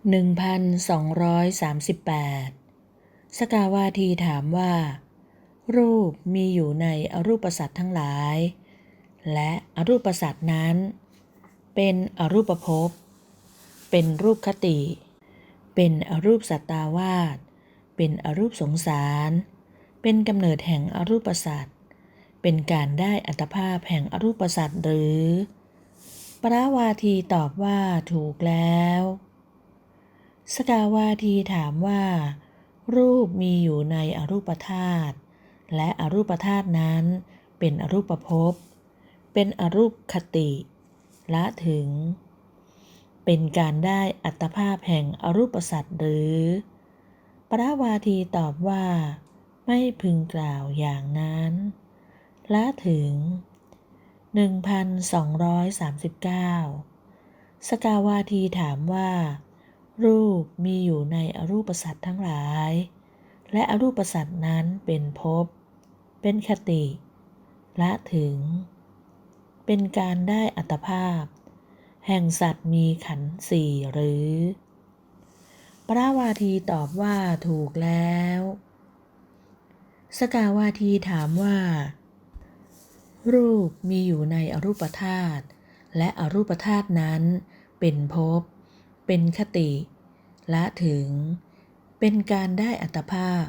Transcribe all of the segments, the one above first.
1238 สกาวาทีถามว่า รูปมีอยู่ในอรูปสัตว์ทั้งหลาย และอรูปสัตว์นั้น เป็นอรูปภพ เป็นรูปคติ เป็นอรูปสัตตาวาสเป็นอรูปสงสาร เป็นกำเนิดแห่งอรูปสัตว์ เป็นการได้อัตภาพแห่งอรูปสัตว์หรือ ปราวาทีตอบว่าถูกแล้ว สกาวาทีถามว่า รูปมีอยู่ในอรูปธาตุและอรูปธาตุนั้นเป็นอรูปภพ เป็นอรูปคติ ละถึง เป็นการได้อัตภาพแห่งอรูปสัตว์หรือ ปราวาทีตอบว่า ไม่พึงกล่าวอย่างนั้น ละถึง 1239 สกาวาทีถามว่า รูปมีอยู่ในอรูปสัตว์ทั้งหลาย และอรูปสัตว์นั้นเป็นภพ เป็นคติ ละถึง เป็นการได้อัตภาพ แห่งสัตว์มีขันธ์สี่หรือปราวาทีตอบว่าถูกแล้ว สกาวาทีถามว่า รูปมีอยู่ในอรูปธาตุและอรูปธาตุนั้นเป็นภพเป็นคติ ละถึง เป็นการได้อัตภาพ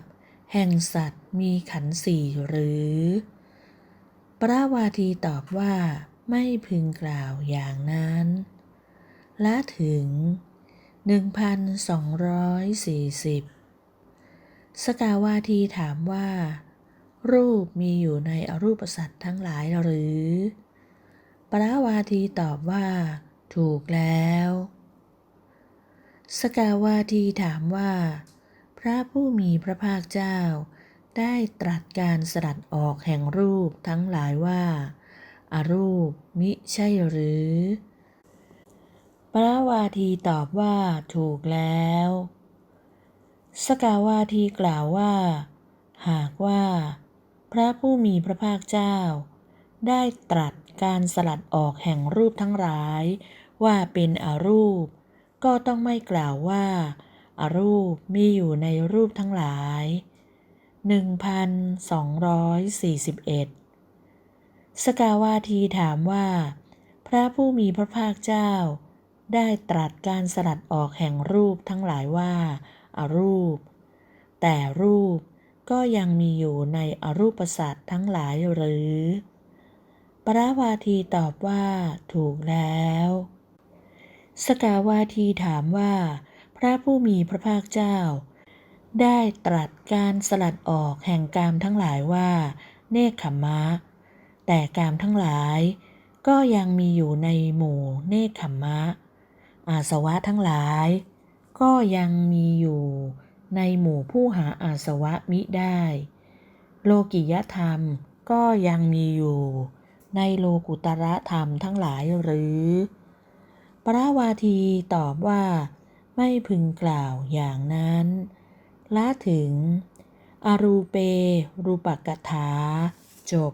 แห่งสัตว์มีขันสี่หรือปราวาทีตอบว่าไม่พึงกล่าวอย่างนั้น ละถึง 1240 สกาวาทีถามว่า รูปมีอยู่ในอรูปสัตว์ทั้งหลายหรือปราวาทีตอบว่า ถูกแล้ว สกาวาทีถามว่า พระผู้มีพระภาคเจ้า ได้ตรัสการสลัดออกแห่งรูปทั้งหลายว่าอารูปมิใช่หรือปราวาทีตอบว่าถูกแล้ว สกาวาทีกล่าวว่า หากว่า พระผู้มีพระภาคเจ้า ได้ตรัสการสลัดออกแห่งรูปทั้งหลาย ว่าเป็นอรูป ก็ต้องไม่กล่าวว่าอารูปมีอยู่ในรูปทั้งหลาย 1241 สกาวาทีถามว่า พระผู้มีพระภาคเจ้า ได้ตรัสการสลัดออกแห่งรูปทั้งหลายว่าอารูป แต่รูปก็ยังมีอยู่ในอรูปสัตว์ทั้งหลายหรือปราวาทีตอบว่าถูกแล้ว สกาวาทีถามว่า พระผู้มีพระภาคเจ้า ได้ตรัสการสลัดออกแห่งกามทั้งหลายว่า เนคขมมะแต่กามทั้งหลาย ก็ยังมีอยู่ในหมู่เนคขมมะ อาสวะทั้งหลาย ก็ยังมีอยู่ในหมู่ผู้หาอาสวะมิได้ โลกิยธรรมก็ยังมีอยู่ ในโลกุตระธรรมทั้งหลายหรือ พระวาทีตอบว่า ไม่พึงกล่าวอย่างนั้น ละถึง อรูเป รูปกถา จบ